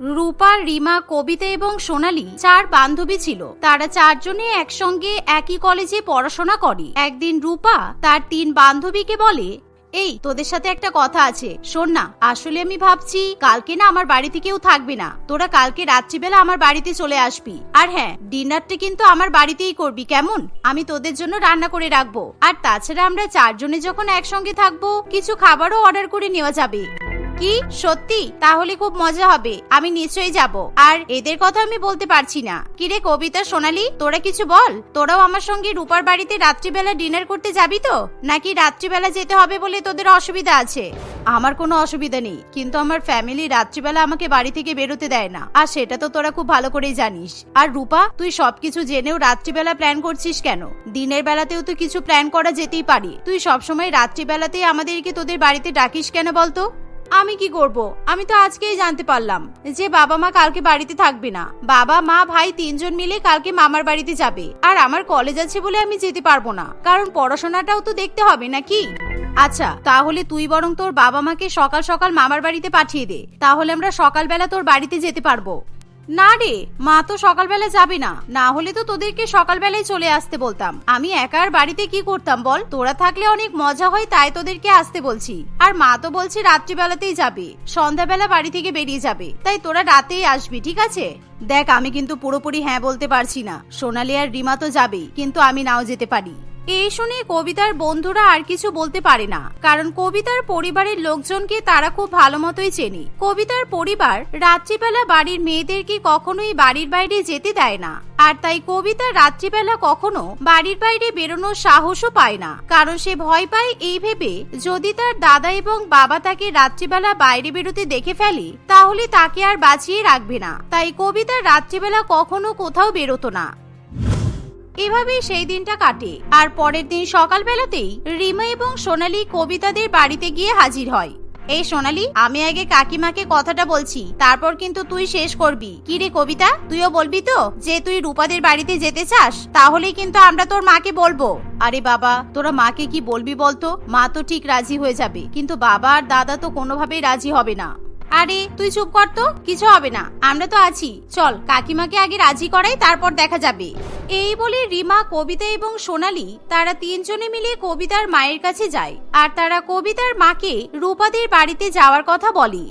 রূপা, রিমা, কবিতা এবং সোনালি চার বান্ধবী ছিল। তারা চারজনে একসঙ্গে একই কলেজে পড়াশোনা করে। একদিন রূপা তার তিন বান্ধবীকে বলে, এই, তোদের সাথে একটা কথা আছে। শোন না, আসলে আমি ভাবছি কালকে না আমার বাড়িতে কেউ থাকবে না। তোরা কালকে রাত্রিবেলা আমার বাড়িতে চলে আসবি। আর হ্যাঁ ডিনারটা কিন্তু আমার বাড়িতেই করবি, কেমন? আমি তোদের জন্য রান্না করে রাখব। আর তাছাড়া আমরা চারজনে যখন একসঙ্গে থাকব, কিছু খাবারও অর্ডার করে নেওয়া যাবে। কি? সত্যি? তাহলে খুব মজা হবে। আমি নিশ্চয়ই যাব। আর এদের কথা আমি বলতে পারছি না। কিরে কবিতা সোনালি, তোরা কিছু বল? তোরাও আমার সঙ্গে রূপার বাড়িতে রাত্রিবেলা ডিনার করতে যাবি তো? নাকি রাত্রিবেলা যেতে হবে বলে তোদের অসুবিধা আছে? আমার কোনো অসুবিধা নেই। কিন্তু আমার ফ্যামিলি রাত্রিবেলা আমাকে বাড়ি থেকে বেরোতে দেয় না। আর সেটা তো তোরা খুব ভালো করেই জানিস। আর রূপা, তুই সবকিছু জেনেও রাত্রিবেলা প্ল্যান করছিস কেন? দিনের বেলাতেও তো কিছু প্ল্যান করা যেতেই পারে। তুই সবসময় রাত্রিবেলাতেই আমাদেরকে তোদের বাড়িতে ডাকিস কেন বলতো? আমি কি করব? আমি তো আজকেই জানতে পারলাম যে বাবা মা কালকে বাড়িতে থাকবে না। বাবা, মা, ভাই তিনজন মিলে কালকে মামার বাড়িতে যাবে। আর আমার কলেজ আছে বলে আমি যেতে পারব না। কারণ পড়াশোনাটাও তো দেখতে হবে নাকি? আচ্ছা তাহলে তুই বরং তোর বাবা মাকে সকাল সকাল মামার বাড়িতে পাঠিয়ে দে। তাহলে আমরা সকালবেলা তোর বাড়িতে যেতে পারব। না রে, মা তো সকালবেলা যাবে না। না হলে তো তোদেরকে সকালবেলায় চলে আসতে বলতাম। আমি একার বাড়িতে কি করতাম বল? তোরা থাকলে অনেক মজা হয়, তাই তোদেরকে আসতে বলছি। আর মা তো বলছে রাত্রিবেলাতেই যাবে। সন্ধ্যাবেলা বাড়ি থেকে বেরিয়ে যাবে। তাই তোরা রাতেই আসবি, ঠিক আছে? দেখ, আমি কিন্তু পুরোপুরি হ্যাঁ বলতে পারছি না। সোনালি আর রিমা তো যাবেই, কিন্তু আমি নাও যেতে পারি। এই শুনে কবিতার বন্ধুরা আর কিছু বলতে পারে না, কারণ কবিতার পরিবারের লোকজনকে তারা খুব ভালো মতোই চেনে। কবিতার পরিবার রাত্রিবেলা বাড়ির মেয়েদেরকে কখনোই বাড়ির বাইরে যেতে দেয় না, আর তাই কবিতা রাত্রিবেলা কখনো বাড়ির বাইরে বেরোনোর সাহসও পায় না, কারণ সে ভয় পায় এই ভেবে যদি তার দাদা এবং বাবা তাকে রাত্রিবেলা বাইরে বেরোতে দেখে ফেলে, তাহলে তাকে আর বাঁচিয়ে রাখবে না। তাই কবিতা রাত্রিবেলা কখনো কোথাও বেরোতো না। এভাবেই সেই দিনটা কাটে। আর পরের দিন সকালবেলাতেই রিমা এবং সোনালি কবিতাদের বাড়িতে গিয়ে হাজির হয়। এই সোনালি, আমি আগে কাকিমাকে কথাটা বলছি, তারপর কিন্তু তুই শেষ করবি। কি রে কবিতা, তুইও বলবি তো যে তুই রূপাদের বাড়িতে যেতে চাস? তাহলেই কিন্তু আমরা তোর মাকে বলব। আরে বাবা, তোরা মাকে কি বলবি বলতো? মা তো ঠিক রাজি হয়ে যাবে। কিন্তু বাবা আর দাদা তো কোনোভাবেই রাজি হবে না। আরে, তুই চুপ কর তো, কিছু হবে না, আমরা তো আছি। চল, কাকিমাকে আগে রাজি করাই, তারপর দেখা যাবে। এই বলে রিমা, কবিতা এবং সোনালি, তারা তিনজনে মিলে কবিতার মায়ের কাছে যায়, আর তারা কবিতার মাকে রূপাদের বাড়িতে যাওয়ার কথা বলে।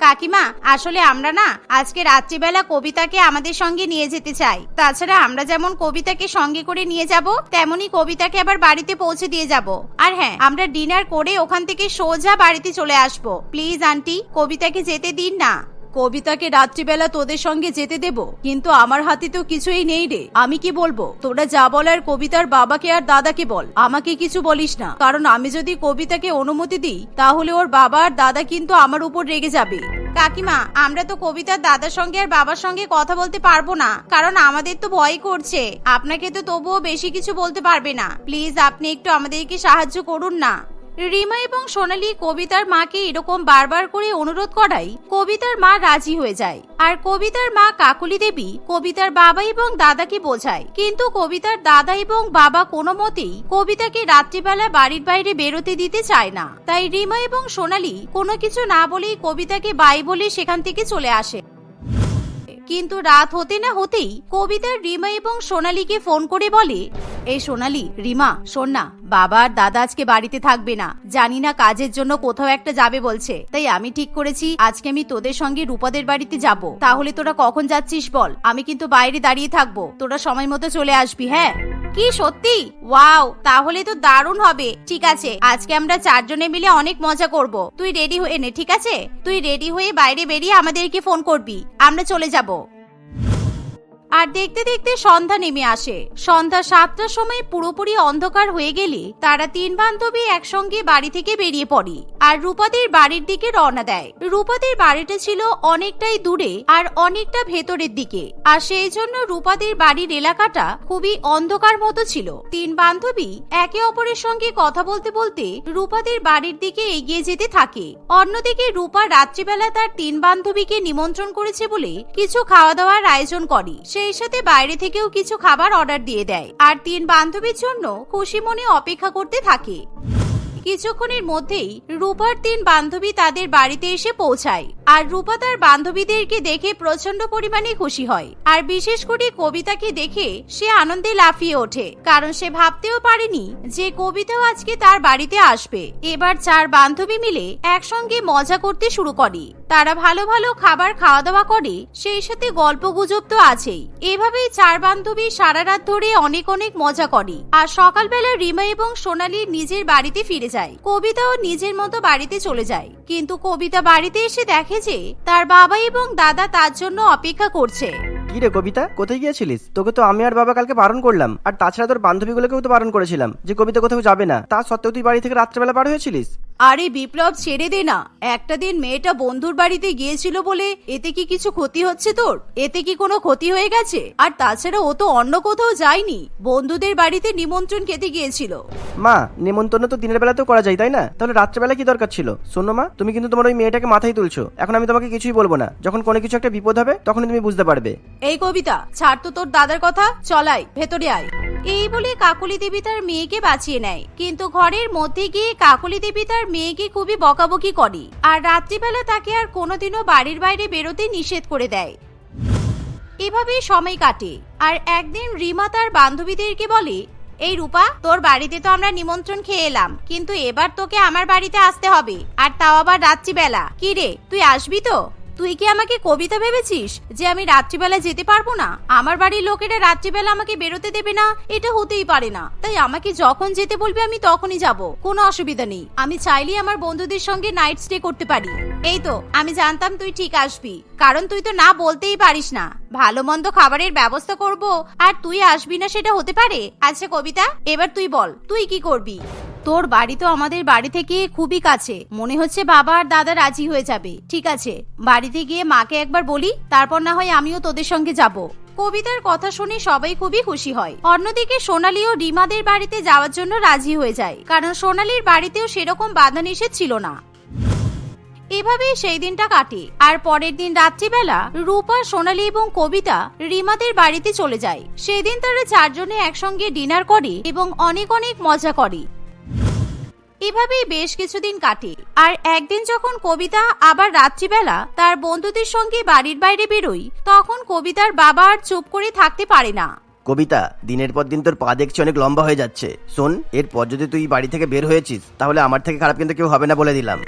কাকিমা, আসলে আমরা না আজকে রাত্রিবেলা কবিতাকে আমাদের সঙ্গে নিয়ে যেতে চাই। তাছাড়া আমরা যেমন কবিতাকে সঙ্গে করে নিয়ে যাব, তেমনি কবিতাকে আবার বাড়িতে পৌঁছে দিয়ে যাব। আর হ্যাঁ আমরা ডিনার করে ওখান থেকে সোজা বাড়িতে চলে আসব। প্লিজ, আন্টি, কবিতাকে যেতে দিন না। কবিতাকে রাত্রিবেলা তোদের সঙ্গে যেতে দেব, কিন্তু আমার হাতে তো কিছুই নেই রে। আমি কি বলব? তোরা যা বলার কবিতার বাবাকে আর দাদাকে বল। আমাকে কিছু বলিস না। কারণ আমি যদি কবিতাকে অনুমতি দিই, তাহলে ওর বাবা আর দাদা কিন্তু আমার উপর রেগে যাবে। কাকিমা, আমরা তো কবিতার দাদার সঙ্গে আর বাবার সঙ্গে কথা বলতে পারব না। কারণ আমাদের তো ভয় করছে। আপনাকে তো তবুও বেশি কিছু বলতে পারবে না। প্লিজ, আপনি একটু আমাদেরকে সাহায্য করুন না। রিমা এবং সোনালি কবিতার মাকে এরকম বারবার করে অনুরোধ করাই কবিতার মা রাজি হয়ে যায়। আর কবিতার মা কাকুলি দেবী কবিতার বাবা এবং দাদাকে বোঝায়। কিন্তু কবিতার দাদা এবং বাবা কোনো মতেই কবিতাকে রাত্রিবেলা বাড়ির বাইরে বেরোতে দিতে চায় না। তাই রিমা এবং সোনালি কোনো কিছু না বলেই কবিতাকে বাই বলে সেখান থেকে চলে আসে। কিন্তু রাত হতে না হতেই কবিতার রিমা এবং সোনালিকে ফোন করে বলে এই সোনালি, রিমা শোন না বাবা আর দাদা আজকে বাড়িতে থাকবে না। জানি না কাজের জন্য কোথাও একটা যাবে বলছে। তাই আমি ঠিক করেছি, আজকে আমি তোদের সঙ্গে রূপাদের বাড়িতে যাব। তাহলে তোরা কখন যাচ্ছিস বল? আমি কিন্তু বাইরে দাঁড়িয়ে থাকব। তোরা সময় মতো চলে আসবি হ্যাঁ? কি সত্যি? ওয়াও, তাহলে তো দারুণ হবে। ঠিক আছে, আজকে আমরা চারজনে মিলে অনেক মজা করব। তুই রেডি হয়ে নে, ঠিক আছে? তুই রেডি হয়ে বাইরে বেরিয়ে আমাদেরকে ফোন করবি। আমরা চলে যাব। আর দেখতে দেখতে সন্ধ্যা নেমে আসে। সন্ধ্যা সাতটার সময় পুরোপুরি অন্ধকার হয়ে গেলে তারা তিন বান্ধবী একসঙ্গে বাড়ি থেকে বেরিয়ে পড়ে আর রূপাদের বাড়ির দিকে রওনা দেয়। রূপাদের বাড়িটা ছিল অনেকটাই দূরে আর অনেকটা ভেতরের দিকে আর সেই জন্য রূপাদের বাড়ির এলাকাটা খুবই অন্ধকার মতো ছিল। তিন বান্ধবী একে অপরের সঙ্গে কথা বলতে বলতে রূপাদের বাড়ির দিকে এগিয়ে যেতে থাকে। অন্যদিকে রূপা রাত্রিবেলা তার তিন বান্ধবীকে নিমন্ত্রণ করেছে বলে কিছু খাওয়া দাওয়ার আয়োজন করে। সেই সাথে বাইরে থেকেও কিছু খাবার অর্ডার দিয়ে দেয়। আর তিন বান্ধবীর জন্য খুশি মনে অপেক্ষা করতে থাকে। কিছুক্ষণের মধ্যেই রূপার তিন বান্ধবী তাদের বাড়িতে এসে পৌঁছায়। আর রূপা তার বান্ধবীদেরকে দেখে প্রচণ্ড পরিমাণে খুশি হয়। আর বিশেষ করে কবিতাকে দেখে সে আনন্দে লাফিয়ে ওঠে। কারণ সে ভাবতেও পারেনি যে কবিতাও আজকে তার বাড়িতে আসবে। এবার চার বান্ধবী মিলে একসঙ্গে মজা করতে শুরু করে। তারা ভালো ভালো খাবার খাওয়া দাওয়া করে, সেই সাথে গল্প গুজব তো আছেই। এভাবেই চার বান্ধবী সারা রাত ধরে অনেক অনেক মজা করে। আর সকালবেলা রিমা এবং সোনালি নিজের বাড়িতে ফিরে যায়। কবিতাও নিজের মতো বাড়িতে চলে যায়। কিন্তু কবিতা বাড়িতে এসে দেখে যে তার বাবা এবং দাদা তার জন্য অপেক্ষা করছে। কি রে কবিতা? কোথায় গিয়েছিলিস? তোকে তো আমি আর বাবা কালকে বারণ করলাম। আর তাছাড়া তোর বান্ধবীগুলোকেও তো বারণ করেছিলাম যে কবিতা কোথাও যাবে না। তা সত্ত্বেও তুই বাড়ি থেকে রাত্রেবেলা বার হয়েছিলিস? আরে বিপ্লব ছেড়ে দে না। একটা দিন মেয়েটা বন্ধুর বাড়িতে গিয়েছিল বলে এতে কি কিছু ক্ষতি হচ্ছে তোর? এতে কি কোনো ক্ষতি হয়ে গেছে? আর তাছাড়া ও তো অন্য কোথাও যায়নি। বন্ধুদের বাড়িতে নিমন্ত্রণ খেতে গিয়েছিল। মা নিমন্ত্রণ তো দিনের বেলাতেও করা যায় তাই না? তাহলে রাত্রেবেলা কি দরকার ছিল? শোনো মা তুমি কিন্তু তোমার ওই মেয়েটাকে মাথায় তুলছো। এখন আমি তোমাকে কিছুই বলব না। যখন কোনো কিছু একটা বিপদ হবে তখনই তুমি বুঝতে পারবে। এই কবিতা, ছাড় তো তোর দাদার কথা, চলাই, ভেতরে আয়। এই বলে কাকলি দেবী তার মেয়েকে বাঁচিয়ে নেয়। কিন্তু ঘরের মধ্যে গিয়ে কাকলি দেবী তার মেয়েকে খুবই বকাবকি করে। আর রাত্রিবেলা তাকে আর কোনোদিনও বাড়ির বাইরে বেরোতে নিষেধ করে দেয়। এভাবেই সময় কাটে। আর একদিন রিমা তার বান্ধবীদেরকে বলে, এই রূপা, তোর বাড়িতে তো আমরা নিমন্ত্রণ খেয়ে এলাম। কিন্তু এবার তোকে আমার বাড়িতে আসতে হবে। আর তাও আবার রাত্রিবেলা। কি রে, তুই আসবি তো? তুই কি আমাকে কবিতা ভেবেছিস যে আমি রাত্রিবেলা যেতে পারব না? আমার বাড়ির লোকেরা রাত্রিবেলা আমাকে বেরোতে দেবে না, এটা হতেই পারে না। তাই আমাকে যখন যেতে বলবে আমি তখনই যাব, কোনো অসুবিধা নেই। আমি চাইলেই আমার বন্ধুদের সঙ্গে নাইট স্টে করতে পারি। এই তো, আমি জানতাম তুই ঠিক আসবি, কারণ তুই তো না বলতেই পারিস না। ভালো মন্দ খাবারের ব্যবস্থা করব, আর তুই আসবি না সেটা হতে পারে? আচ্ছা কবিতা, এবার তুই বল, তুই কি করবি? তোর বাড়ি তো আমাদের বাড়ি থেকে খুবই কাছে। মনে হচ্ছে বাবা আর দাদা রাজি হয়ে যাবে। ঠিক আছে, বাড়িতে গিয়ে মাকে একবার বলি, তারপর না হয় আমিও তোদের সঙ্গে যাব। কবিতার কথা শুনে সবাই খুবই খুশি হয়। অন্যদিকে সোনালি ও রিমাদের বাড়িতে যাওয়ার জন্য রাজি হয়ে যায়, কারণ সোনালির বাড়িতেও সেরকম বাধা নিষেধ ছিল না। এভাবেই সেই দিনটা কাটে, আর পরের দিন রাত্রিবেলা রূপা, সোনালী এবং কবিতা রিমাদের বাড়িতে চলে যায়। সেদিন তারা চারজনে একসঙ্গে ডিনার করে এবং অনেক অনেক মজা করে। এভাবেই বেশ কিছুদিন কাটে। আর একদিন যখন কবিতা আবার রাত্রিবেলা তার বন্ধুদের সঙ্গে বাড়ির বাইরে বেরোয়, তখন কবিতার বাবা আর চুপ করে থাকতে পারে না। কবিতা, দিনের পর দিন তোর পা দেখছি অনেক লম্বা হয়ে যাচ্ছে। শোন, এরপর যদি তুই বাড়ি থেকে বের হয়েছিস, তাহলে আমার থেকে খারাপ কিন্তু কেউ হবে না বলে দিলাম।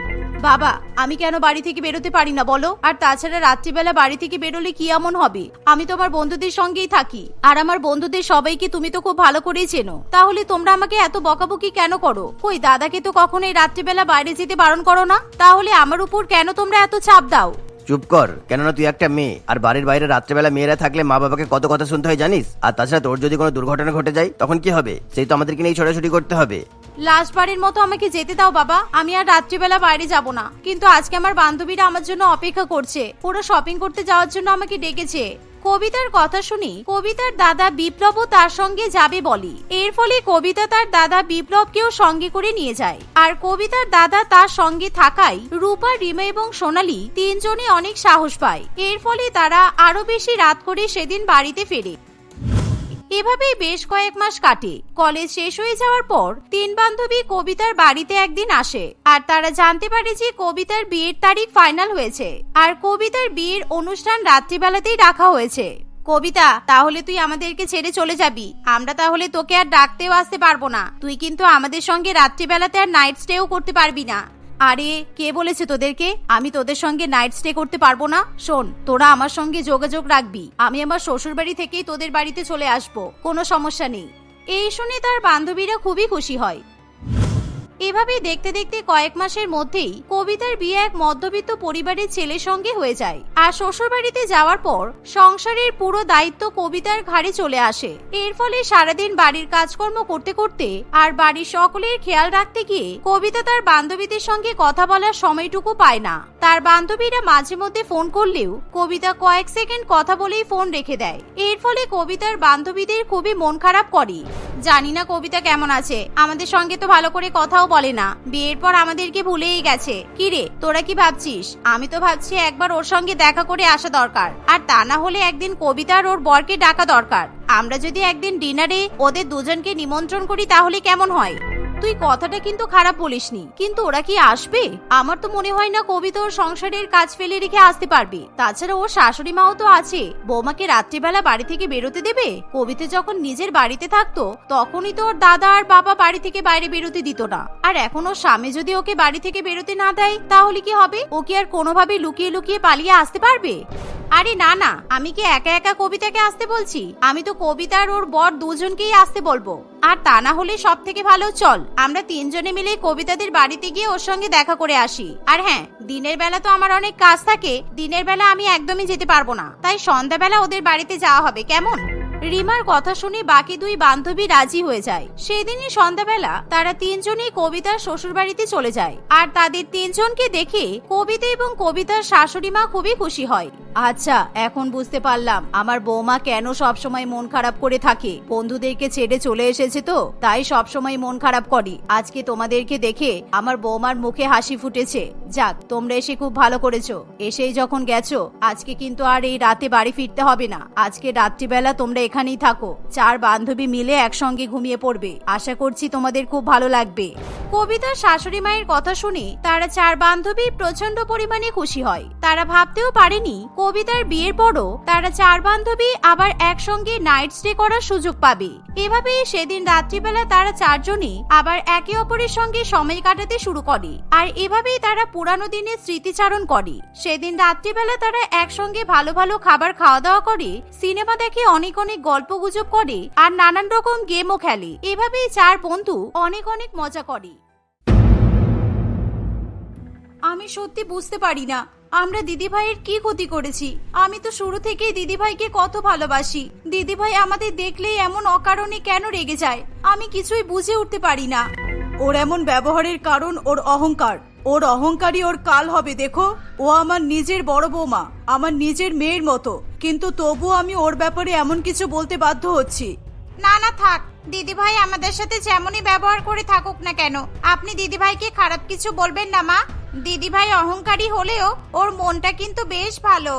বাবা, আমি কেন বাড়ি থেকে বেরোতে পারি না বলো? আর তাছাড়া রাত্রিবেলা বাড়ি থেকে বেরোলে কি এমন হবে? আমি তো আমার বন্ধুদের সঙ্গেই থাকি। আর আমার বন্ধুদের সবাইকে তুমি তো খুব ভালো করেই চেনো। তাহলে তোমরা আমাকে এত বকাবকি কেন করো? কই, দাদাকে তো কখনোই রাত্রিবেলা বাইরে যেতে বারণ করো না? তাহলে আমার উপর কেন তোমরা এত চাপ দাও? চুপ কর, কেননা তুই একটা মেয়ে, আর বাড়ির বাইরে রাত্রেবেলা মেয়েরা থাকলে মা বাবাকে কত কথা শুনতে হয় জানিস? আর তাছাড়া তোর যদি কোনো দুর্ঘটনা ঘটে যায়, তখন কি হবে? সেই তো আমাদেরকে নিয়ে ছোটাছুটি করতে হবে। লাস্ট বাড়ির মতো আমাকে যেতে দাও বাবা। আমি আর রাত্রিবেলা বাইরে যাব না। কিন্তু আজকে আমার বান্ধবীরা আমার জন্য অপেক্ষা করছে। পুরো শপিং করতে যাওয়ার জন্য আমাকে ডেকেছে। কবিতার কথা শুনি, কবিতার দাদা বিপ্লবও তার সঙ্গে যাবে বলি। এর ফলে কবিতা তার দাদা বিপ্লবকেও সঙ্গে করে নিয়ে যায়। আর কবিতার দাদা তার সঙ্গে থাকায় রূপা, রিমা এবং সোনালি তিনজনই অনেক সাহস পায়। এর ফলে তারা আরও বেশি রাত করে সেদিন বাড়িতে ফেরে। এভাবেই বেশ কয়েক মাস কাটে। কলেজ শেষ হয়ে যাওয়ার পর তিন বান্ধবী কবিতার বাড়িতে একদিন আসে। আর তারা জানতে পারে যে কবিতার বিয়ের তারিখ ফাইনাল হয়েছে। আর কবিতার বিয়ের অনুষ্ঠান রাত্রিবেলাতেই রাখা হয়েছে। কবিতা, তাহলে তুই আমাদেরকে ছেড়ে চলে যাবি। আমরা তাহলে তোকে আর ডাকতেও আসতে পারব না। তুই কিন্তু আমাদের সঙ্গে রাত্রিবেলাতে আর নাইট স্টেও করতে পারবি না। আরে, কে বলেছে তোদেরকে? আমি তোদের সঙ্গে নাইট স্টে করতে পারব না। শোন, তোরা আমার সঙ্গে যোগাযোগ রাখবি। আমি আমার শ্বশুর বাড়ি থেকেই তোদের বাড়িতে চলে আসব। কোনো সমস্যা নেই। এই শুনে তার বান্ধবীরা খুবই খুশি হয়। এভাবেই দেখতে দেখতে কয়েক মাসের মধ্যেই কবিতার বিয়ে এক মধ্যবিত্ত পরিবারের ছেলের সঙ্গে হয়ে যায়। আর শ্বশুর বাড়িতে যাওয়ার পর সংসারের পুরো দায়িত্ব কবিতার ঘাড়ে চলে আসে। এর ফলে সারাদিন বাড়ির কাজকর্ম করতে করতে আর বাড়ির সকলের খেয়াল রাখতে গিয়ে কবিতা তার বান্ধবীদের সঙ্গে কথা বলার সময়টুকু পায় না। তার বান্ধবীরা মাঝে মধ্যে ফোন করলেও কবিতা কয়েক সেকেন্ড কথা বলেই ফোন রেখে দেয়। এর ফলে কবিতার বান্ধবীদের খুবই মন খারাপ করে। জানি না কবিতা কেমন আছে। আমাদের সঙ্গে তো ভালো করে কথাও বলে না। বিয়ের পর আমাদেরকে ভুলেই গেছে। কি রে, তোরা কি ভাবছিস? আমি তো ভাবছি একবার ওর সঙ্গে দেখা করে আসা দরকার। আর তা না হলে একদিন কবিতার ওর বরকে ডাকা দরকার। আমরা যদি একদিন ডিনারে ওদের দুজনকে নিমন্ত্রণ করি তাহলে কেমন হয়? তুই কথাটা কিন্তু খারাপ বলিসনি। কিন্তু ওরা কি আসবে? আমার তো মনে হয় না কবিতা ওর সংসারের কাজ ফেলে রেখে আসতে পারবে। তাছাড়া ওর শাশুড়ি মাও তো আছে। বৌমাকে রাত্রিবেলা বাড়ি থেকে বেরোতে দেবে? কবিতা যখন নিজের বাড়িতে থাকতো, তখনই তো ওর দাদা আর বাবা বাড়ি থেকে বাইরে বেরোতে দিত না। আর এখন ওর স্বামী যদি ওকে বাড়ি থেকে বেরোতে না দেয়, তাহলে কি হবে? ও কি আর কোনোভাবে লুকিয়ে লুকিয়ে পালিয়ে আসতে পারবে? আরে না না, আমি কি একা একা কবিতাকে আসতে বলছি? আমি তো কবিতা আর ওর বর দুজনকেই আসতে বলব। আর তা না হলে সব থেকে ভালো চল। আমরা তিনজনে মিলে কবিতাদের বাড়িতে গিয়ে ওর সঙ্গে দেখা করে আসি। আর হ্যাঁ দিনের বেলা তো আমার অনেক কাজ থাকে, দিনের বেলা আমি একদমই যেতে পারব না। তাই সন্ধ্যাবেলা ওদের বাড়িতে যাওয়া হবে, কেমন? রিমার কথা শুনে বাকি দুই বান্ধবী রাজি হয়ে যায়। সেদিনই সন্ধ্যাবেলা তারা তিনজনই কবিতার শ্বশুর বাড়িতে চলে যায়। আর তাদের তিনজনকে দেখে কবিতা এবং কবিতার শাশুড়ি মা খুবই খুশি হয়। আচ্ছা এখন বুঝতে পারলাম, আমার বৌমা কেন সব সময় মন খারাপ করে থাকে? বন্ধুদেরকে ছেড়ে চলে এসেছে তো, তাই সব সময় মন খারাপ করি। আজকে তোমাদেরকে দেখে আমার বৌমার মুখে হাসি ফুটেছে। যাক, তোমরা এসে খুব ভালো করেছ। এসেই যখন গেছো, আজকে কিন্তু আর এই রাতে বাড়ি ফিরতে হবে না। আজকে রাত্রিবেলা তোমরা এখানেই থাকো। চার বান্ধবী মিলে একসঙ্গে ঘুমিয়ে পড়বে। আশা করছি তোমাদের খুব ভালো লাগবে। কবিতার শাশুড়ি মায়ের কথা শুনে তারা চার বান্ধবী প্রচণ্ড পরিমাণে খুশি হয়। তারা ভাবতেও পারেনি, কবিতার বিয়ের পরও তারা চার বান্ধবী আবার একসঙ্গে নাইট স্টে করার সুযোগ পাবে। এভাবেই সেদিন রাত্রিবেলা তারা চারজনই আবার একে অপরের সঙ্গে সময় কাটাতে শুরু করে। আর এভাবেই তারা পুরানো দিনের স্মৃতিচারণ করে। সেদিন রাত্রিবেলা তারা একসঙ্গে ভালো ভালো খাবার খাওয়া দাওয়া করে, সিনেমা দেখে অনেক অনেক গল্প গুজব করে আর নানান রকম গেমও খেলে। এভাবেই চার বন্ধু অনেক অনেক মজা করে। আমি সত্যি বুঝতে পারি না, আমরা দিদিভাইয়ের কি ক্ষতি করেছি? আমি তো শুরু থেকেই দিদিভাইকে কত ভালোবাসি। দিদিভাই আমাদের দেখলেই এমন অকারণে কেন রেগে যায়? আমি কিছুই বুঝে উঠতে পারি না। ওর এমন ব্যবহারের কারণ ওর অহংকার। ওর অহংকারী ওর কাল হবে দেখো। ও আমার নিজের বড় বৌমা আমার নিজের মেয়ের মতো। কিন্তু তবু আমি ওর ব্যাপারে এমন কিছু বলতে বাধ্য হচ্ছি। না না থাক। দিদিভাই আমাদের সাথে যেমনই ব্যবহার করে থাকুক না কেন আপনি দিদিভাইকে খারাপ কিছু বলবেন না মা। দিদিভাই অহংকারী হলেও ওর মনটা কিন্তু বেশ ভালো।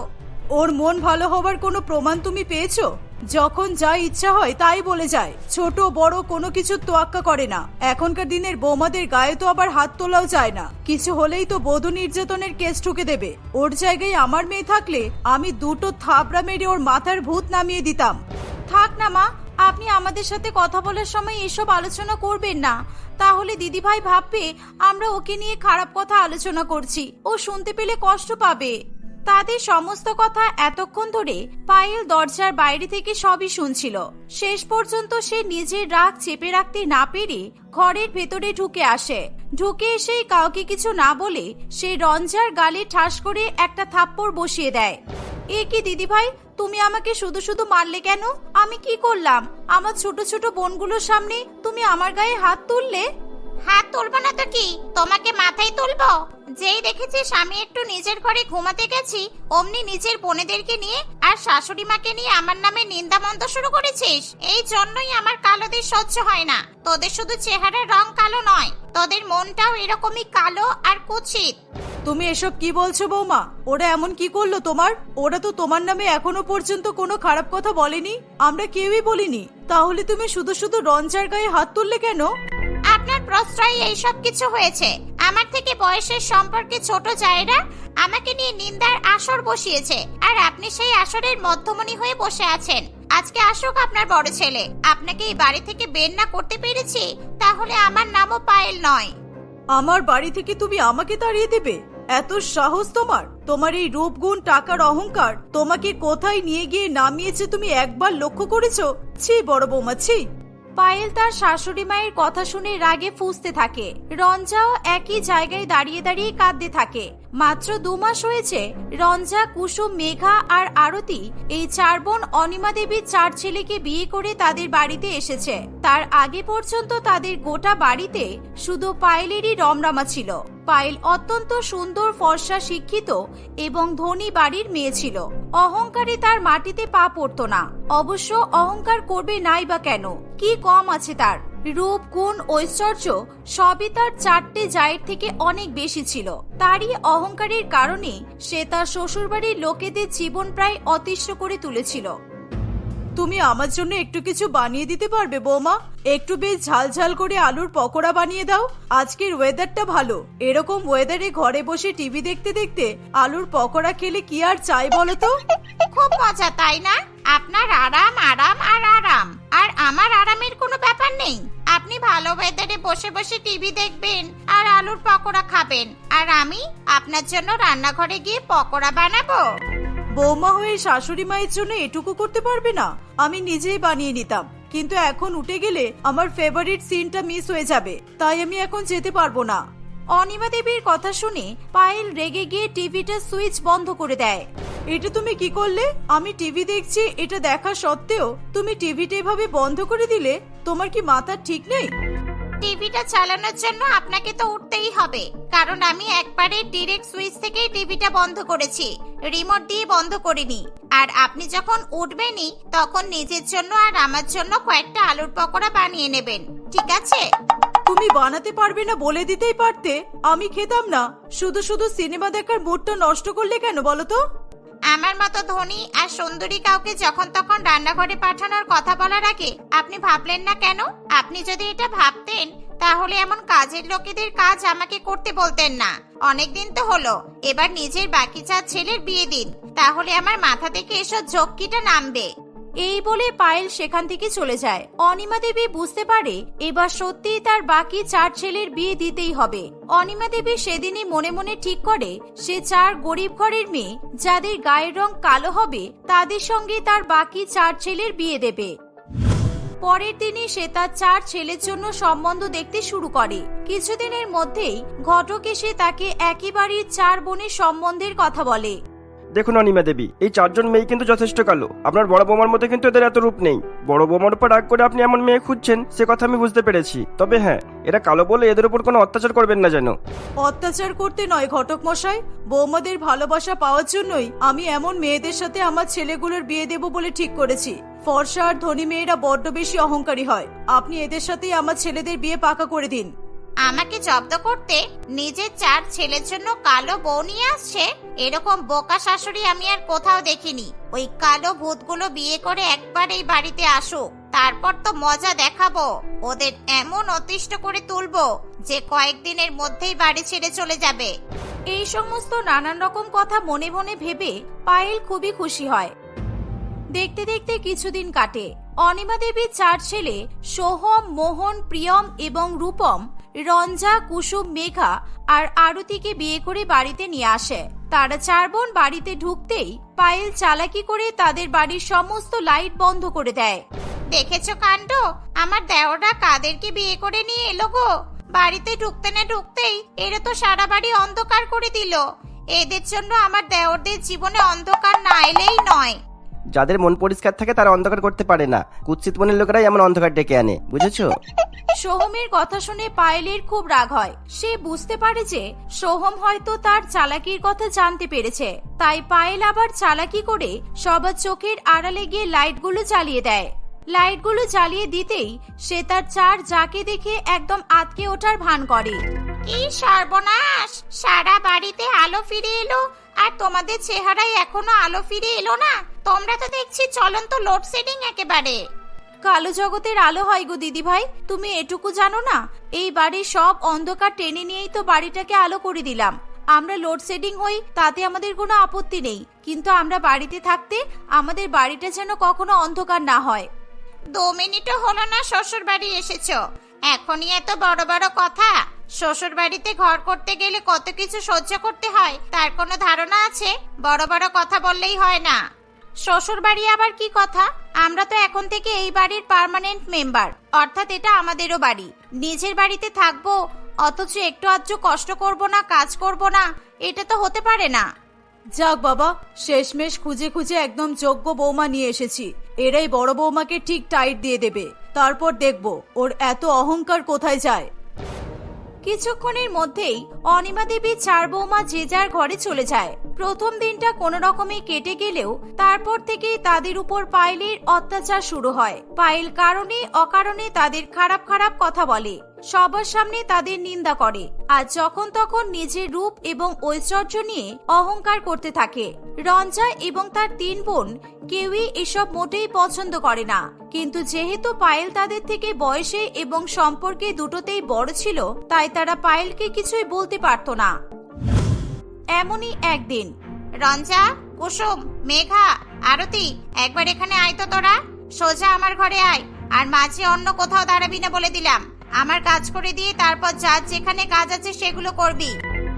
ওর মন ভালো হবার কোনো প্রমাণ তুমি পেয়েছ? যখন যা ইচ্ছা হয় তাই বলে যায়। ছোট, বড় কোনো কিছু তোয়াক্কা করে না। এখনকার দিনের বৌমাদের গায়ে তো আবার হাত তোলাও যায় না। কিছু হলেই তো বধূ নির্যাতনের কেস ঠুকে দেবে। ওর জায়গায় আমার মেয়ে থাকলে আমি দুটো থাবড়া মেরে ওর মাথার ভূত নামিয়ে দিতাম। থাক না মা, আপনি আমাদের সাথে কথা বলার সময় এসব আলোচনা করবেন না। তাহলে দিদিভাই ভাববে আমরা ওকে নিয়ে খারাপ কথা আলোচনা করছি। ও শুনতে পেলে কষ্ট পাবে। তাদের সমস্ত কথা এতক্ষণ ধরে পায়েল দরজার বাইরে থেকে সবই শুনছিল। শেষ পর্যন্ত সে নিজের রাগ চেপে রাখতে না পেরে ঘরের ভেতরে ঢুকে আসে। ঢুকে এসেই কাউকে কিছু না বলে সে রঞ্জার গালে ঠাস করে একটা থাপ্পড় বসিয়ে দেয়। এ কি দিদিভাই, তুমি আমাকে শুধু শুধু মারলে কেন? আমি কি করলাম? আমার ছোট ছোট বোনগুলোর সামনে তুমি আমার গায়ে হাত তুললে? হাত তুলবো না তো কি? তোমাকে মাথায় তুলবো? যেই দেখেছিস আমি একটু নিজের ঘরে ঘুমাতে গেছি, অমনি নিজের বোনেদেরকে নিয়ে আর শাশুড়ি মাকে নিয়ে আমার নামে নিন্দা মন্দ শুরু করেছিস? এই জন্যই আমার কালোদের সহ্য হয় না। তোদের শুধু চেহারার রং কালো নয়, তোদের মনটাও এরকমই কালো আর কুচিত। তুমি এসব কি বলছো বৌমা? ওরা এমন কি করল তোমার? ওরা তো তোমার নামে এখনও পর্যন্ত কোনো খারাপ কথা বলেনি। আমরা কেউই বলিনি। তাহলে তুমি শুধু শুধু রঞ্জার গায়ে হাত তুললে কেন? প্রশ্রয়ে এইসব কিছু হয়েছে। আমার থেকে বয়সের সম্পর্কে ছোট জায়েরা আমাকে নিয়ে নিন্দার আসর বসিয়েছে, আর আপনি সেই আসরের মধ্যমণি হয়ে বসে আছেন। আজকে আসুক আপনার বড় ছেলে। আপনাকে এই বাড়ি থেকে বের না করতে পেরেছি, তাহলে আমার নামও পায়েল নয়। আমার বাড়ি থেকে তুমি আমাকে তাড়িয়ে দেবে? এত সাহস তোমার? তোমার এই রূপগুণ, টাকার অহংকার তোমাকে কোথায় নিয়ে গিয়ে নামিয়েছে তুমি একবার লক্ষ্য করেছ? ছি, বড় বৌমা, ছি। পায়েল তার শাশুড়ি মায়ের কথা শুনে রাগে ফুঁসতে থাকে। রঞ্জাও একই জায়গায় দাঁড়িয়ে দাঁড়িয়ে কাঁদতে থাকে। মাত্র দু মাস হয়েছে রঞ্জা, কুসুম, মেঘা আর আরতি এই চার বোন অনিমা দেবীর চার ছেলেকে বিয়ে করে তাদের বাড়িতে এসেছে। তার আগে পর্যন্ত তাদের গোটা বাড়িতে শুধু পায়েলেরই রমরমা ছিল। পায়েল অত্যন্ত সুন্দর, ফর্সা, শিক্ষিত এবং ধনী বাড়ির মেয়ে ছিল। অহংকারে তার মাটিতে পা পড়তো না। অবশ্য অহংকার করবে নাই বা কেন? কি কম আছে তার? রূপ, গুণ, ঐশ্বর্য সবই তার চারটে জায়ের থেকে অনেক বেশি ছিল। তারই অহংকারের কারণে সে তার শ্বশুরবাড়ির লোকেদের জীবন প্রায় অতিষ্ঠ করে তুলেছিল। তুমি আমার জন্য একটু কিছু বানিয়ে দিতে পারবে, বৌমা? একটু বেশ ঝাল ঝাল করে আলুর পকোড়া বানিয়ে দাও। আজকের ওয়েদারটা ভালো। এরকম ওয়েদারে ঘরে বসে টিভি দেখতে দেখতে আলুর পকোড়া খেলে কি আর চাই বলো তো? খুব মজা, তাই না? আপনার আরাম আরাম আর আরাম। আর আমার আরামের কোনো ব্যাপার নেই। আপনি ভালো ওয়েদারে বসে বসে টিভি দেখবেন আর আলুর পকোড়া খাবেন। আর আমি আপনার জন্য রান্নাঘরে গিয়ে পকোড়া বানাবো। বৌমা হয়ে শাশুড়ি মায়ের জন্য এটুকু করতে পারবে না? আমি নিজেই বানিয়ে নিতাম। কিন্তু এখন উঠে গেলে আমার ফেভারিট সিনটা মিস হয়ে যাবে। তাই আমি এখন যেতে পারব না। অনিমা দেবীর কথা শুনে পায়েল রেগে গিয়ে টিভিটা সুইচ বন্ধ করে দেয়। এটা তুমি কি করলে? আমি টিভি দেখছি এটা দেখা সত্ত্বেও তুমি টিভিটা এভাবে বন্ধ করে দিলে? তোমার কি মাথা ঠিক নেই? টিভিটা চালানোর জন্য আপনাকে তো উঠতেই হবে কারণ আমি একবারে ডিরেক্ট সুইচ থেকেই টিভিটা বন্ধ করেছি রিমোট দিয়ে বন্ধ করিনি। আর আপনি যখন উঠবেনই তখন নিজের জন্য আর আমার জন্য কয়েকটা আলুর পকোড়া বানিয়ে নেবেন ঠিক আছে? তুমি বানাতে পারবে না বলে দিতেই পারতে। আমি খেতাম না। শুধু শুধু সিনেমা দেখার মুডটা নষ্ট করলে কেন বলো তো? আমার মতো ধনী আর সুন্দরী কাউকে যখন তখন রান্নাঘরে পাঠানোর কথা বলার আগে আপনি ভাবলেন না কেন? আপনি যদি এটা ভাবতেন, তাহলে এমন কাজের লোকেদের কাজ আমাকে করতে বলতেন না। অনেকদিন তো হলো। এবার নিজের বাকি চার ছেলের বিয়ে দিন। তাহলে আমার মাথা থেকে এসব ঝক্কিটা নামবে। এই বলে পায়েল সেখান থেকে চলে যায়। অনিমা দেবী বুঝতে পারে এবার সত্যিই তার বাকি চার ছেলের বিয়ে দিতেই হবে। অনিমা দেবী সেদিনই মনে মনে ঠিক করে, সে চার গরিব ঘরের মেয়ে, যাদের গায়ের রং কালো হবে, তাদের সঙ্গে তার বাকি চার ছেলের বিয়ে দেবে। পরের দিনই সে তার চার ছেলের জন্য সম্বন্ধ দেখতে শুরু করে। কিছুদিনের মধ্যেই ঘটক এসে তাকে একই বাড়ির চার বোনের সম্বন্ধের কথা বলে। দেখুন অনিমা দেবী, এই চারজন মেয়ে কিন্তু যথেষ্ট কালো। আপনার বড় বৌমার মধ্যে কিন্তু এদের এত রূপ নেই। বড় বৌমার উপর রাগ করে আপনি এমন মেয়ে খুঁজছেন, সে কথা আমি বুঝতে পেরেছি। তবে হ্যাঁ এরা কালো বলে এদের উপর কোনো অত্যাচার করবেন না যেন। অত্যাচার করতে নয়, ঘটক মশাই। বৌমাদের ভালোবাসা পাওয়ার জন্যই আমি এমন মেয়েদের সাথে আমার ছেলেগুলোর বিয়ে দেব বলে ঠিক করেছি। ফর্সা আর ধনী মেয়েরা বড্ড বেশি অহংকারী হয়। আপনি এদের সাথেই আমার ছেলেদের বিয়ে পাকা করে দিন। আমাকে জব্দ করতে নিজের চার ছেলের জন্য কালো বউ নিয়ে আসছে? এরকম বোকা শাশুড়ি আমি আর কোথাও দেখিনি। ওই কালো ভূতগুলো বিয়ে করে একবার এই বাড়িতে আসুক তারপর তো মজা দেখাবো। ওদের এমন অতিষ্ঠ করে তুলবো যে কয়েকদিনের মধ্যেই বাড়ি ছেড়ে চলে যাবে। এই সমস্ত নানান রকম কথা মনে মনে ভেবে পায়েল খুবই খুশি হয়। দেখতে দেখতে কিছুদিন কাটে। অনিমা দেবীর চার ছেলে সোহম, মোহন, প্রিয়ম এবং রূপম রঞ্জা, কুসুম, মেঘা আর আরতিকে বিয়ে করে বাড়িতে নিয়ে আসে। তারা চার বোন বাড়িতে ঢুকতেই পায়েল চালাকি করে তাদের বাড়ির সমস্ত লাইট বন্ধ করে দেয়। দেখেছ কাণ্ড? আমার দেওররা কাদেরকে বিয়ে করে নিয়ে এলো গো? বাড়িতে ঢুকতে না ঢুকতেই এরা তো সারা বাড়ি অন্ধকার করে দিল। এদের জন্য আমার দেওরদের জীবনে অন্ধকার না এলেই নয়। যাদের মন পরিষ্কার থাকে তারা অন্ধকার করতে পারে না। কুৎসিত মনের লোকেরাই এমন অন্ধকার ডেকে আনে বুঝেছ? সোহমের কথা শুনে পায়েলের খুব রাগ হয়। সে বুঝতে পারে যে সোহম হয়তো তার চালাকির কথা জানতে পেরেছে। তাই পায়েল আবার চালাকি করে সবার চোখের আড়ালে গিয়ে লাইটগুলো জ্বালিয়ে দেয়। লাইটগুলো জ্বালিয়ে দিতেই সে তার চার যাকে দেখে একদম আতকে ওঠার ভান করে। কি সর্বনাশ! সারা বাড়িতে আলো ফিরে এলো আর তোমাদের চেহারায় এখনও আলো ফিরে এলো না? তোমরা তো দেখছি চলন্ত লোডশেডিং একেবারে। কালো জগতের আলো হয় গো দিদি ভাই তুমি এটুকু জানো না? এই বাড়ির সব অন্ধকার টেনে নিয়েই তো বাড়িটাকে আলো করে দিলাম। আমরা লোডশেডিং হই তাতে আমাদের কোনো আপত্তি নেই। কিন্তু আমরা বাড়িতে থাকতে আমাদের বাড়িটা যেন কখনো অন্ধকার না হয়। দু মিনিটও হলো না শ্বশুর বাড়ি এসেছ। এখনই এত বড় বড় কথা। শ্বশুর বাড়িতে ঘর করতে গেলে কত কিছু সহ্য করতে হয় তার কোনো ধারণা আছে? বড় বড় কথা বললেই হয় না। শ্বশুর বাড়ি আবার কি কথা? আমরা তো এখন থেকে এই বাড়ির পার্মানেন্ট মেম্বার অর্থাৎ এটা আমাদেরও বাড়ি। নিজের বাড়িতে থাকব, অথচ একটু আধটু কষ্ট করব না, কাজ করব না, এটা তো হতে পারে না। যাক বাবা, শেষমেশ খুঁজে খুঁজে একদম যোগ্য বৌমা নিয়ে এসেছি। এরাই বড় বৌমাকে ঠিক টাইট দিয়ে দেবে। তারপর দেখব, ওর এত অহংকার কোথায় যায়? কিছুক্ষণের মধ্যেই অনিমা দেবী চার বৌমা যে যার ঘরে চলে যায়। প্রথম দিনটা কোনো রকমে কেটে গেলেও তারপর থেকেই তাদের উপর পায়েলের অত্যাচার শুরু হয়। পায়েল কারণে, অকারণে তাদের খারাপ খারাপ কথা বলে। সবার সামনে তাদের নিন্দা করে আর যখন তখন নিজের রূপ এবং ঐশ্বর্য নিয়ে অহংকার করতে থাকে। রঞ্জা এবং তার তিন বোন কেউই এসব মোটেই পছন্দ করে না। কিন্তু যেহেতু পায়েল তাদের থেকে বয়সে এবং সম্পর্কে দুটোতেই বড় ছিল, তাই তারা পায়েলকে কিছুই বলতে পারতো না। এমনই একদিন, রঞ্জা, কুসুম, মেঘা, আরতি, একবার এখানে আয় তো তোরা। সোজা আমার ঘরে আয়, আর মাঝে অন্য কোথাও দাঁড়াবি না বলে দিলাম। আমার কাজ করে দিয়ে তারপর যার যেখানে কাজ আছে সেগুলো করবি।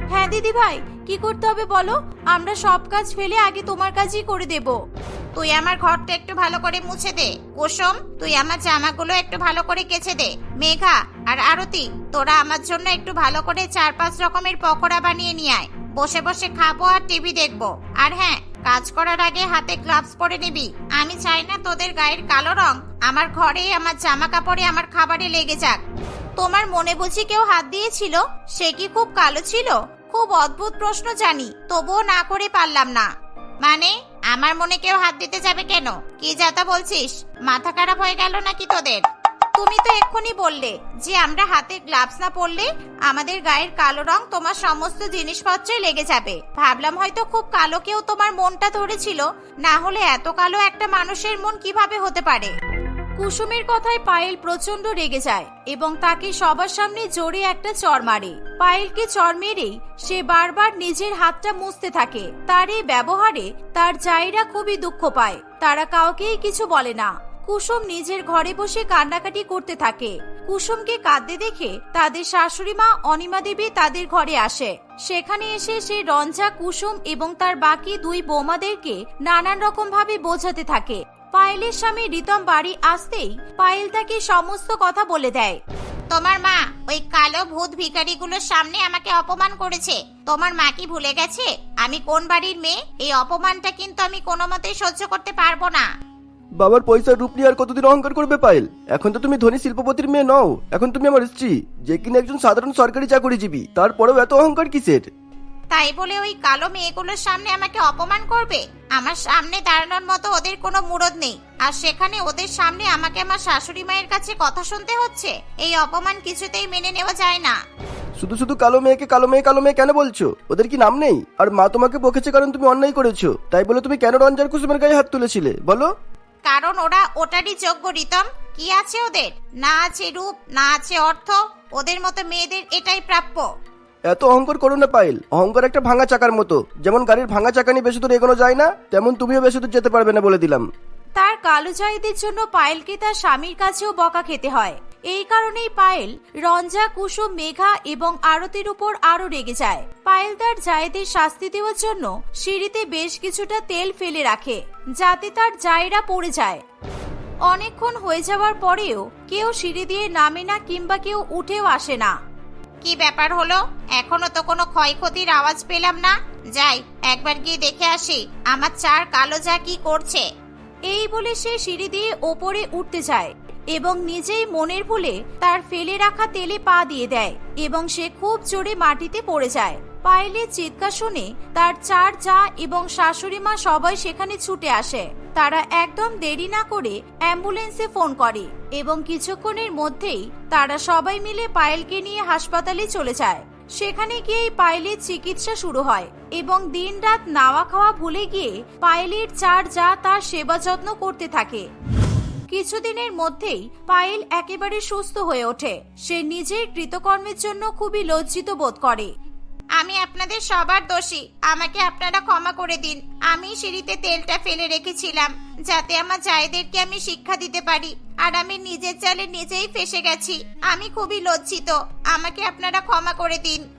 হ্যাঁ দিদি ভাই কি করতে হবে বলো? আমরা সব কাজ ফেলে আগে তোমার কাজই করে দেব। তুই আমার ঘরটা একটু ভালো করে মুছে দে। কুসুম তুই আমার জামাগুলো একটু ভালো করে কেচে দে। মেঘা আর আরতি তোরা আমার জন্য একটু ভালো করে চার পাঁচ রকমের পকোড়া বানিয়ে নিয়ে আয়। বসে বসে খাব আর টিভি দেখব। আর হ্যাঁ কাজ করার আগে হাতে গ্লাভস পরে নিবি। আমি চাই না তোদের গায়ের কালো রং। আমার ঘরে, আমার জামা কাপড়ে আমার খাবারে লেগে যাক। তোমার মনে বুঝি কেউ হাত দিয়েছিল? সে কি খুব কালো ছিল? খুব অদ্ভুত প্রশ্ন জানি, তবুও না করে পারলাম না। মানে আমার মনে কেউ হাত দিতে যাবে কেন? কি যাতা বলছিস? মাথা খারাপ হয়ে গেল নাকি তোদের? তুমি তো এক্ষুনি বললে যে আমরা হাতে গ্লাভস না পরলে আমাদের গায়ের কালো রং তোমার সমস্ত জিনিসপত্রে লেগে যাবে। ভাবলাম হয়তো খুব কালো কেউ তোমার মনটা ধরেছিল, না হলে এত কালো একটা মানুষের মন কীভাবে হতে পারে? কুসুমের কথায় পায়েল প্রচণ্ড রেগে যায় এবং তাকে সবার সামনে জোরে একটা চর মারে। পায়েলকে চর মেরেই সে বারবার নিজের হাতটা মুছতে থাকে। তার এই ব্যবহারে তার জায়রা খুবই দুঃখ পায়। তারা কাউকেই কিছু বলে না। কুসুম নিজের ঘরে বসে কান্নাকাটি করতে থাকে। কুসুমকে কাঁদতে দেখে তাদের শাশুড়ি মা অনিমা দেবী তাদের ঘরে আসে। সেখানে এসে সে রঞ্জা, কুসুম এবং তার বাকি দুই বৌমাদেরকে নানান রকম ভাবে বোঝাতে থাকে। পায়েলের স্বামী রিতম বাড়ি আসতেই পায়েল তাকে সমস্ত কথা বলে দেয়। তোমার মা, ওই কালো ভূত ভিখারিগুলোর সামনে আমাকে অপমান করেছে। তোমার মা কি ভুলে গেছে? আমি কোন বাড়ির মেয়ে? এই অপমানটা কিন্তু আমি কোনো মতেই সহ্য করতে পারব না। বাবার পয়সার রূপ নিয়ে আর কতদিন অহংকার করবে পায়েল? এখন তো তুমি ধনী শিল্পপতির মেয়ে নও। এখন তুমি আমার স্ত্রী যে কিনা একজন সাধারণ সরকারি চাকরিজীবী। তারপরেও এত অহংকার কিসের? তাই বলে ওই কালো মেয়েগুলোর সামনে আমাকে অপমান করবে? আমার সামনে দাঁড়ানোর মতো ওদের কোনো মুরদ নেই। আর সেখানে ওদের সামনে আমাকে আমার শাশুড়ি মায়ের কাছে কথা শুনতে হচ্ছে? এই অপমান কিছুতেই মেনে নেওয়া যায় না। শুধু শুধু কালো মেয়েকে কালো মেয়ে কালো মেয়ে কেন বলছো? ওদের কি নাম নেই? আর মা তোমাকে বকেছে কারণ তুমি অন্যায় করেছ। তাই বলে তুমি কেন রঞ্জার কুসুমের গায়ে হাত তুলেছিলে? বলো। কারণ ওরা ওটারই যোগ্য রিতম। কি আছে ওদের? না আছে রূপ না আছে অর্থ। ওদের মতো মেয়েদের এটাই প্রাপ্য। এত অহংকার করো না পাইল অহংকার একটা ভাঙা চাকার মতো। যেমন গাড়ির ভাঙা চাকা নিয়ে বেশি দূর এগোনো যায় না তেমন তুমিও বেশি দূর যেতে পারবে না বলে দিলাম। তার কালো জয়দের জন্য পায়েলকে তার স্বামীর কাছেও বকা খেতে হয়। এই কারণেই পায়েল রঞ্জা কুসুম মেঘা এবং আরতির উপর আরও রেগে যায়। পায়েল তার জায়েদের শাস্তি দেওয়ার জন্য সিঁড়িতে বেশ কিছুটা তেল ফেলে রাখে যাতে তার জায়েরা পড়ে যায়। অনেকক্ষণ হয়ে যাওয়ার পরেও কেউ সিঁড়ি দিয়ে নামে না কিংবা কেউ উঠেও আসে না। কি ব্যাপার হলো? এখনও তো কোনো ক্ষয়ক্ষতির আওয়াজ পেলাম না। যাই একবার গিয়ে দেখে আসি আমার চার কালো যা কি করছে। এই বলে সে সিঁড়ি দিয়ে ওপরে উঠতে যায়। এবং নিজেই মনের ভুলে তার ফেলে রাখা তেলে পা দিয়ে দেয় এবং সে খুব জোরে মাটিতে পড়ে যায়। পায়েলের চিৎকার শুনে তার চার যা এবং শাশুড়ি মা সবাই সেখানে ছুটে আসে। তারা একদম দেরি না করে অ্যাম্বুলেন্সে ফোন করে এবং কিছুক্ষণের মধ্যেই তারা সবাই মিলে পায়েলকে নিয়ে হাসপাতালে চলে যায়। সেখানে গিয়েই পায়েলের চিকিৎসা শুরু হয় এবং দিনরাত নাওয়া খাওয়া ভুলে গিয়ে পায়েলের চার যা তার সেবা যত্ন করতে থাকে। কিছুদিনের মধ্যেই পায়েল একেবারে সুস্থ হয়ে ওঠে। সে নিজের কৃতকর্মের জন্য খুবই লজ্জিত বোধ করে। আমি আপনাদের সবার দোষী। আমাকে আপনারা ক্ষমা করে দিন। আমি সিঁড়িতে তেলটা ফেলে রেখেছিলাম, যাতে আমার জায়েদেরকে আমি শিক্ষা দিতে পারি। আর আমি নিজের চালে নিজেই ফেসে গেছি। আমি খুবই লজ্জিত। আমাকে আপনারা ক্ষমা করে দিন।